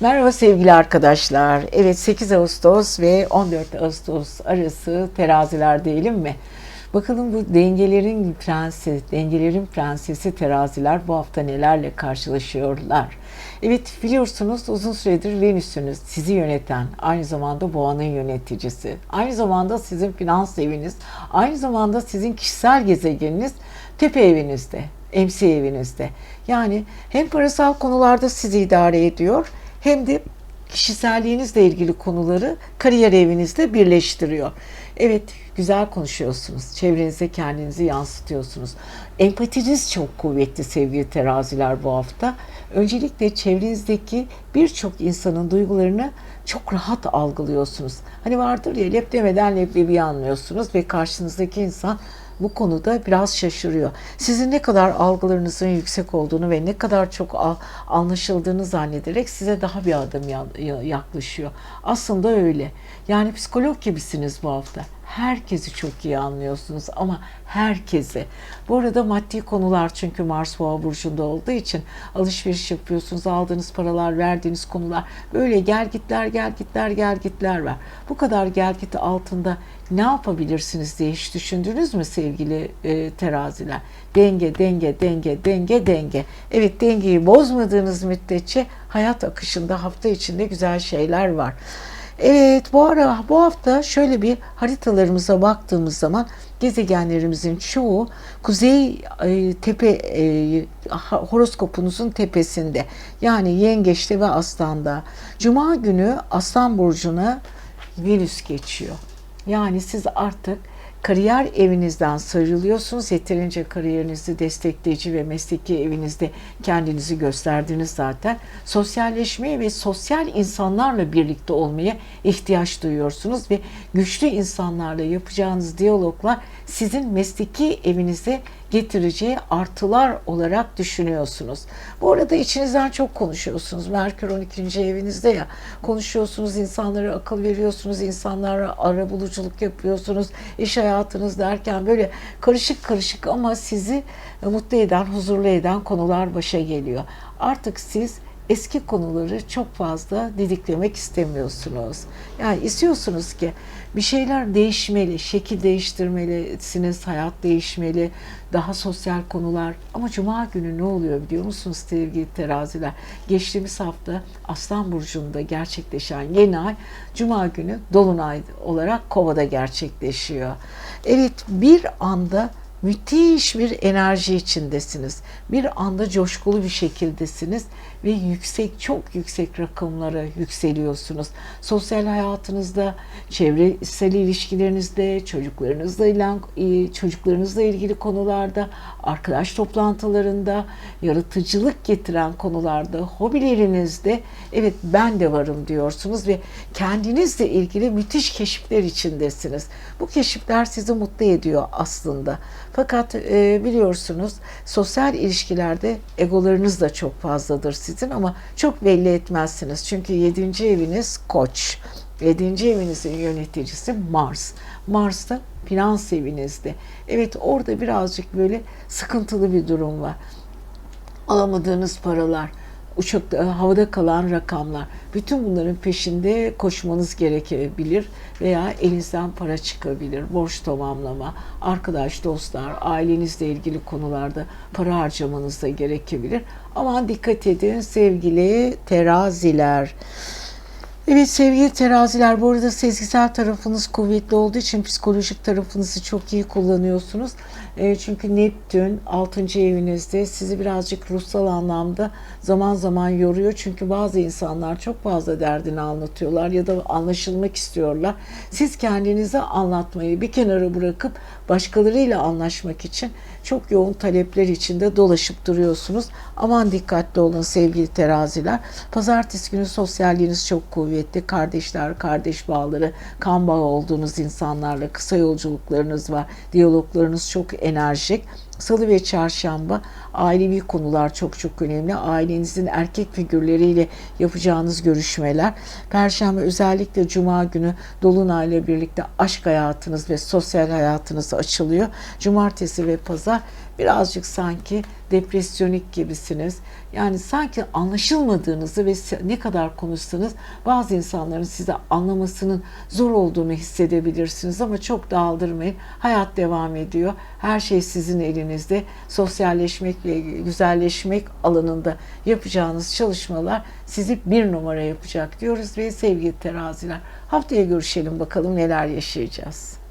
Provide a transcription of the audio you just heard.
Merhaba sevgili arkadaşlar. Evet 8 Ağustos ve 14 Ağustos arası teraziler diyelim mi? Bakalım bu dengelerin prensi, dengelerin prensesi teraziler bu hafta nelerle karşılaşıyorlar? Evet biliyorsunuz uzun süredir Venüs'ünüz sizi yöneten, aynı zamanda boğanın yöneticisi, aynı zamanda sizin finans eviniz, aynı zamanda sizin kişisel gezegeniniz tepe evinizde, emsi evinizde. Yani hem parasal konularda sizi idare ediyor hem de kişiselliğinizle ilgili konuları kariyer evinizde birleştiriyor. Evet, güzel konuşuyorsunuz. Çevrenize kendinizi yansıtıyorsunuz. Empatiniz çok kuvvetli sevgili teraziler bu hafta. Öncelikle çevrenizdeki birçok insanın duygularını çok rahat algılıyorsunuz. Hani vardır ya lep demeden leblebi anlıyorsunuz ve karşınızdaki insan bu konuda biraz şaşırıyor. Sizin ne kadar algılarınızın yüksek olduğunu ve ne kadar çok anlaşıldığını zannederek size daha bir adım yaklaşıyor. Aslında öyle. Yani psikolog gibisiniz bu hafta. Herkesi çok iyi anlıyorsunuz ama herkese. Bu arada maddi konular çünkü Mars Boğa burcunda olduğu için alışveriş yapıyorsunuz. Aldığınız paralar, verdiğiniz konular böyle gel gitler gel gitler gel gitler var. Bu kadar gel git altında ne yapabilirsiniz diye hiç düşündünüz mü sevgili e, teraziler? Denge, denge, denge, denge, denge. Evet dengeyi bozmadığınız müddetçe hayat akışında hafta içinde güzel şeyler var. Evet bu ara bu hafta şöyle bir haritalarımıza baktığımız zaman gezegenlerimizin çoğu kuzey e, tepe e, horoskopunuzun tepesinde. Yani Yengeç'te ve Aslan'da. Cuma günü Aslan burcuna Venüs geçiyor. Yani siz artık kariyer evinizden sarılıyorsunuz. Yeterince kariyerinizi destekleyici ve mesleki evinizde kendinizi gösterdiniz zaten. Sosyalleşmeye ve sosyal insanlarla birlikte olmaya ihtiyaç duyuyorsunuz ve güçlü insanlarla yapacağınız diyaloglar sizin mesleki evinize getireceği artılar olarak düşünüyorsunuz. Bu arada içinizden çok konuşuyorsunuz. Merkür 12. evinizde ya. Konuşuyorsunuz, insanlara akıl veriyorsunuz, insanlara ara buluculuk yapıyorsunuz. iş hayatınız derken böyle karışık karışık ama sizi mutlu eden, huzurlu eden konular başa geliyor. Artık siz eski konuları çok fazla didiklemek istemiyorsunuz. Yani istiyorsunuz ki bir şeyler değişmeli, şekil değiştirmelisiniz, hayat değişmeli, daha sosyal konular. Ama cuma günü ne oluyor biliyor musunuz sevgili teraziler? Geçtiğimiz hafta Aslan Burcu'nda gerçekleşen yeni ay cuma günü Dolunay olarak Kova'da gerçekleşiyor. Evet bir anda müthiş bir enerji içindesiniz. Bir anda coşkulu bir şekildesiniz ve yüksek, çok yüksek rakamlara yükseliyorsunuz. Sosyal hayatınızda, çevresel ilişkilerinizde, çocuklarınızla ilgili, çocuklarınızla ilgili konularda, arkadaş toplantılarında, yaratıcılık getiren konularda, hobilerinizde evet ben de varım diyorsunuz ve kendinizle ilgili müthiş keşifler içindesiniz. Bu keşifler sizi mutlu ediyor aslında. Fakat e, biliyorsunuz sosyal ilişkilerde egolarınız da çok fazladır sizin ama çok belli etmezsiniz. Çünkü 7. eviniz koç. 7. evinizin yöneticisi Mars. Mars da finans evinizde. Evet orada birazcık böyle sıkıntılı bir durum var. Alamadığınız paralar, uçakta e, havada kalan rakamlar. Bütün bunların peşinde koşmanız gerekebilir veya elinizden para çıkabilir. Borç tamamlama, arkadaş, dostlar, ailenizle ilgili konularda para harcamanız da gerekebilir. Aman dikkat edin sevgili teraziler. Evet sevgili teraziler bu arada sezgisel tarafınız kuvvetli olduğu için psikolojik tarafınızı çok iyi kullanıyorsunuz. E, çünkü Neptün 6. evinizde sizi birazcık ruhsal anlamda zaman zaman yoruyor. Çünkü bazı insanlar çok fazla derdini anlatıyorlar ya da anlaşılmak istiyorlar. Siz kendinize anlatmayı bir kenara bırakıp başkalarıyla anlaşmak için çok yoğun talepler içinde dolaşıp duruyorsunuz. Aman dikkatli olun sevgili teraziler. Pazartesi günü sosyalliğiniz çok kuvvetli. Kardeşler, kardeş bağları, kan bağı olduğunuz insanlarla kısa yolculuklarınız var. Diyaloglarınız çok enerjik. Salı ve çarşamba ailevi konular çok çok önemli. Ailenizin erkek figürleriyle yapacağınız görüşmeler. Perşembe özellikle cuma günü dolunayla birlikte aşk hayatınız ve sosyal hayatınız açılıyor. Cumartesi ve pazar birazcık sanki depresyonik gibisiniz. Yani sanki anlaşılmadığınızı ve ne kadar konuşsanız bazı insanların size anlamasının zor olduğunu hissedebilirsiniz ama çok da aldırmayın. Hayat devam ediyor. Her şey sizin elinizde. Sosyalleşmek ve güzelleşmek alanında yapacağınız çalışmalar sizi bir numara yapacak diyoruz ve sevgili teraziler haftaya görüşelim bakalım neler yaşayacağız.